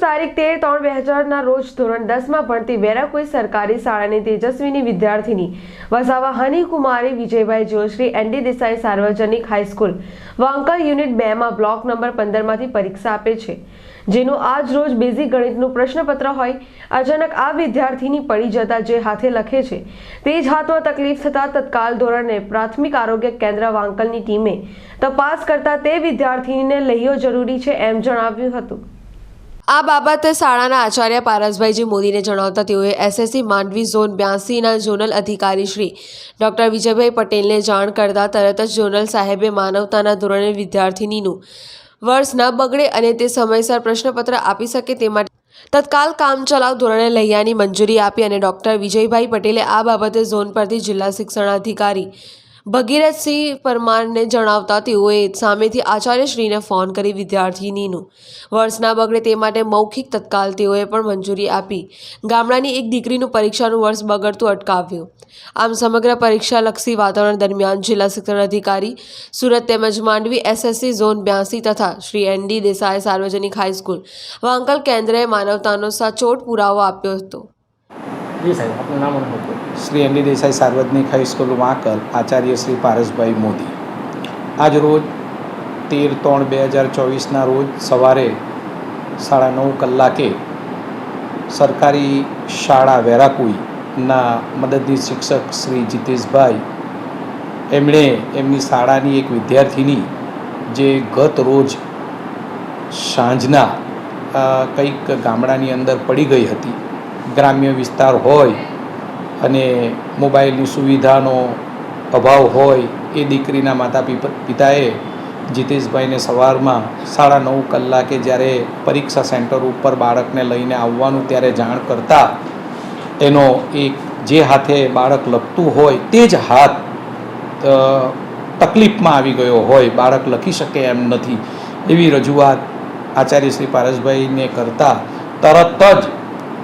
તારીખ તેર ત્રણ બે હજારના રોજ ધોરણ દસમાં ભણતી વેરાકુઈ સરકારી શાળાની તેજસ્વીની વિદ્યાર્થીની વસાવા હનીકુમારી વિજયભાઈ જોશી એનડી દેસાઈ સાર્વજનિક હાઈસ્કૂલ વાંકર યુનિટ બેમાં બ્લોક નંબર પંદરમાંથી પરીક્ષા આપે છે. જેનું આજ રોજ બેઝિક ગણિતનું પ્રશ્નપત્ર હોય, અચાનક આ વિદ્યાર્થીની પડી જતા જે હાથે લખે છે, તે જ હાથમાં તકલીફ થતાં તત્કાલ ધોરણે પ્રાથમિક આરોગ્ય કેન્દ્ર વાંકલની ટીમે તપાસ કરતા તે વિદ્યાર્થીનીને લઈઓ જરૂરી છે એમ જણાવ્યું હતું. આ બાબતે શાળાના આચાર્ય પારસભાઈજી મોદીને જણાવતા તેઓએ એસએસસી માંડવી ઝોન બ્યાસીના ઝોનલ અધિકારી શ્રી ડૉક્ટર વિજયભાઈ પટેલને જાણ કરતા તરત જ ઝોનલ સાહેબે માનવતાના ધોરણે વિદ્યાર્થિનીનું વર્ષ ન બગડે અને તે સમયસર પ્રશ્નપત્ર આપી શકે તે માટે તત્કાલ કામચલાઉ ધોરણે લૈયાની મંજૂરી આપી અને ડૉક્ટર વિજયભાઈ પટેલે આ બાબતે ઝોન પરથી જિલ્લા શિક્ષણાધિકારી ભગીરથસિંહ પરમારને જણાવતા તેઓએ સામેથી આચાર્યશ્રીને ફોન કરી વિદ્યાર્થિનીનું વર્ષ ના બગડે તે માટે મૌખિક તત્કાલ તેઓએ પણ મંજૂરી આપી. ગામડાની એક દીકરીનું પરીક્ષાનું વર્ષ બગડતું અટકાવ્યું. આમ સમગ્ર પરીક્ષાલક્ષી વાતાવરણ દરમિયાન જિલ્લા શિક્ષણ અધિકારી સુરત તેમજ માંડવી એસએસસી ઝોન બ્યાસી તથા શ્રી એન ડી દેસાઈ સાર્વજનિક હાઈસ્કૂલ વાંકલ કેન્દ્રએ માનવતાનો સચોટ પુરાવો આપ્યો હતો. જી સાહેબ, આપનું નામ શ્રી એન દેસાઈ સાર્વજનિક હાઈસ્કૂલ વાંકલ, આચાર્ય શ્રી પારસભાઈ મોદી. આજ રોજ તેર ત્રણ બે હજાર ચોવીસના રોજ સવારે સાડા નવ કલાકે સરકારી શાળા વેરાકુઈના મદદનીશ શિક્ષક શ્રી જીતેશભાઈ, એમણે એમની શાળાની એક વિદ્યાર્થીની જે ગત રોજ સાંજના કંઈક ગામડાની અંદર પડી ગઈ હતી. ગ્રામ્ય વિસ્તાર હોય અને મોબાઈલની સુવિધાનો અભાવ હોય એ દીકરીના માતા પિતાએ જીતેશભાઈને સવારમાં સાડા નવ કલાકે જ્યારે પરીક્ષા સેન્ટર ઉપર બાળકને લઈને આવવાનું ત્યારે જાણ કરતા એનો એક જે હાથે બાળક લખતું હોય તે જ હાથ તકલીફમાં આવી ગયો હોય, બાળક લખી શકે એમ નથી. એવી રજૂઆત આચાર્ય શ્રી પારસભાઈને કરતા તરત જ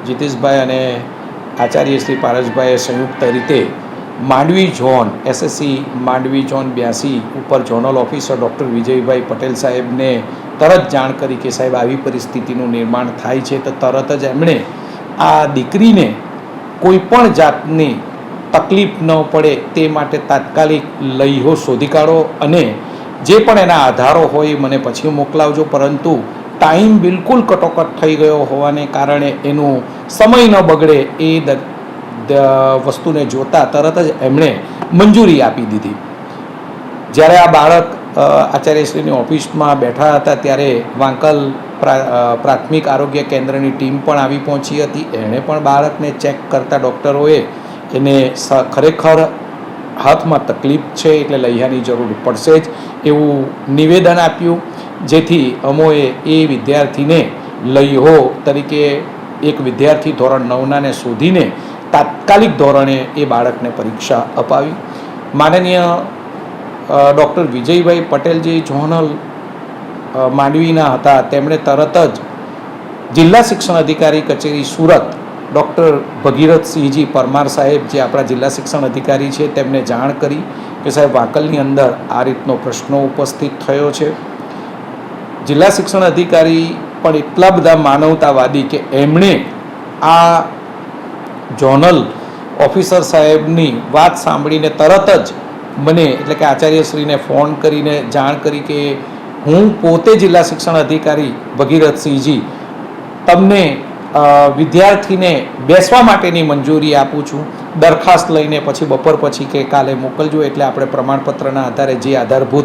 જીતેશભાઈ અને આચાર્ય શ્રી પારસભાઈએ સંયુક્ત રીતે Mandvi zone SSC Mandvi zone બ્યાસી ઉપર zonal officer doctor Vijaybhai Patel સાહેબને તરત જાણ કરી કે સાહેબ, આવી પરિસ્થિતિનું નિર્માણ થાય છે તો તરત જ એમણે આ દીકરીને કોઈ પણ જાતની તકલીફ ન પડે તે માટે તાત્કાલિક લઈહો શોધી કાઢો અને જે પણ એના આધારો હોય મને પછી મોકલાવજો. પરંતુ ટાઈમ બિલકુલ કટોકટ થઈ ગયો હોવાને કારણે એનું સમય ન બગડે એ વસ્તુને જોતા તરત જ એમણે મંજૂરી આપી દીધી. જ્યારે આ બાળક આચાર્યશ્રીની ઓફિસમાં બેઠા હતા ત્યારે વાંકલ પ્રા- પ્રાથમિક આરોગ્ય કેન્દ્રની ટીમ પણ આવી પહોંચી હતી. એણે પણ બાળકને ચેક કરતા ડૉક્ટરોએ એને ખરેખર હાથમાં તકલીફ છે એટલે લૈહાની જરૂર પડશે જ એવું નિવેદન આપ્યું. જેથી અમોએ એ વિદ્યાર્થીને લઈહો તરીકે એક વિદ્યાર્થી ધોરણ નવનાને શોધીને તાત્કાલિક ધોરણે એ બાળકને પરીક્ષા અપાવી. માનનીય ડૉક્ટર વિજયભાઈ પટેલ જે ઝોનલ માંડવીના હતા. તેમણે તરત જ જિલ્લા શિક્ષણ અધિકારી કચેરી સુરત ડૉક્ટર ભગીરથસિંહજી પરમાર સાહેબ, જે આપણા જિલ્લા શિક્ષણ અધિકારી છે, તેમને જાણ કરી કે સાહેબ, વાંકલની અંદર આ રીતનો પ્રશ્નો ઉપસ્થિત થયો છે. જિલ્લા શિક્ષણ અધિકારી પણ એટલા બધા માનવતાવાદી કે એમણે આ જોનલ ઓફિસર સાહેબની વાત સાંભળીને તરત જ મને એટલે કે આચાર્યશ્રીને ફોન કરીને જાણ કરી કે હું પોતે જિલ્લા શિક્ષણ અધિકારી ભગીરથસિંહજી તમને વિદ્યાર્થીને બેસવા માટેની મંજૂરી આપું છું. દરખાસ્ત લઈને પછી બપોર પછી કે કાલે મોકલજો એટલે આપણે પ્રમાણપત્રના આધારે જે આધારભૂત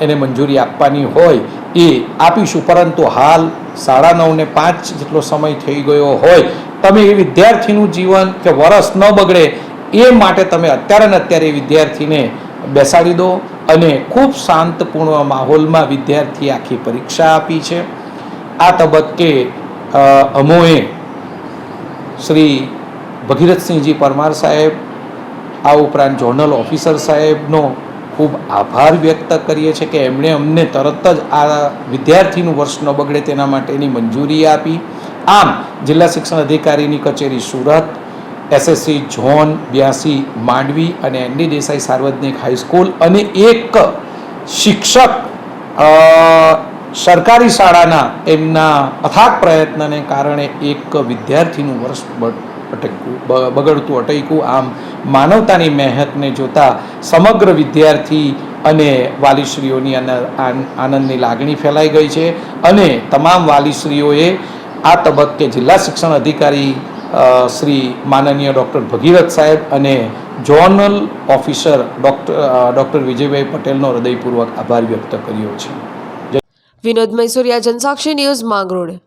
એને મંજૂરી આપવાની હોય એ આપીશું, પરંતુ હાલ સાડા નવને પાંચ જેટલો સમય થઈ ગયો હોય, તમે એ વિદ્યાર્થીનું જીવન કે વરસ ન બગડે એ માટે તમે અત્યારે ને અત્યારે વિદ્યાર્થીને બેસાડી દો અને ખૂબ શાંતપૂર્ણ માહોલમાં વિદ્યાર્થીએ આખી પરીક્ષા આપી છે. આ તબક્કે અમોએ શ્રી ભગીરથસિંહજી પરમાર સાહેબ, આ ઉપરાંત ઝોનલ ઓફિસર સાહેબનો ખૂબ આભાર વ્યક્ત કરીએ છીએ કે એમણે અમને તરત જ આ વિદ્યાર્થીનું વર્ષ ન બગડે તેના માટેની મંજૂરી આપી. આમ, જિલ્લા શિક્ષણ અધિકારીની કચેરી સુરત, એસએસસી ઝોન બ્યાસી માંડવી અને એનડી દેસાઈ સાર્વજનિક હાઈસ્કૂલ અને એક શિક્ષક સરકારી શાળાના એમના અથાગ પ્રયત્નને કારણે એક વિદ્યાર્થીનું વર્ષ બ- બગડતું, અટક્યું. આમ માનવતાની મહેનતને જોતા સમગ્ર વિદ્યાર્થી અને વાલીશ્રીઓની આનંદની લાગણી ફેલાઈ ગઈ છે. અને તમામ વાલીશ્રીઓએ આ તબક્કે જિલ્લા શિક્ષણ અધિકારી શ્રી માનનીય ડૉક્ટર ભગીરથ સાહેબ અને zonal officer doctor doctor Vijaybhai પટેલનો હૃદયપૂર્વક આભાર વ્યક્ત કર્યો છે. વિનોદ મૈસુરિયા, જનસાક્ષી ન્યૂઝ માંગરોળ.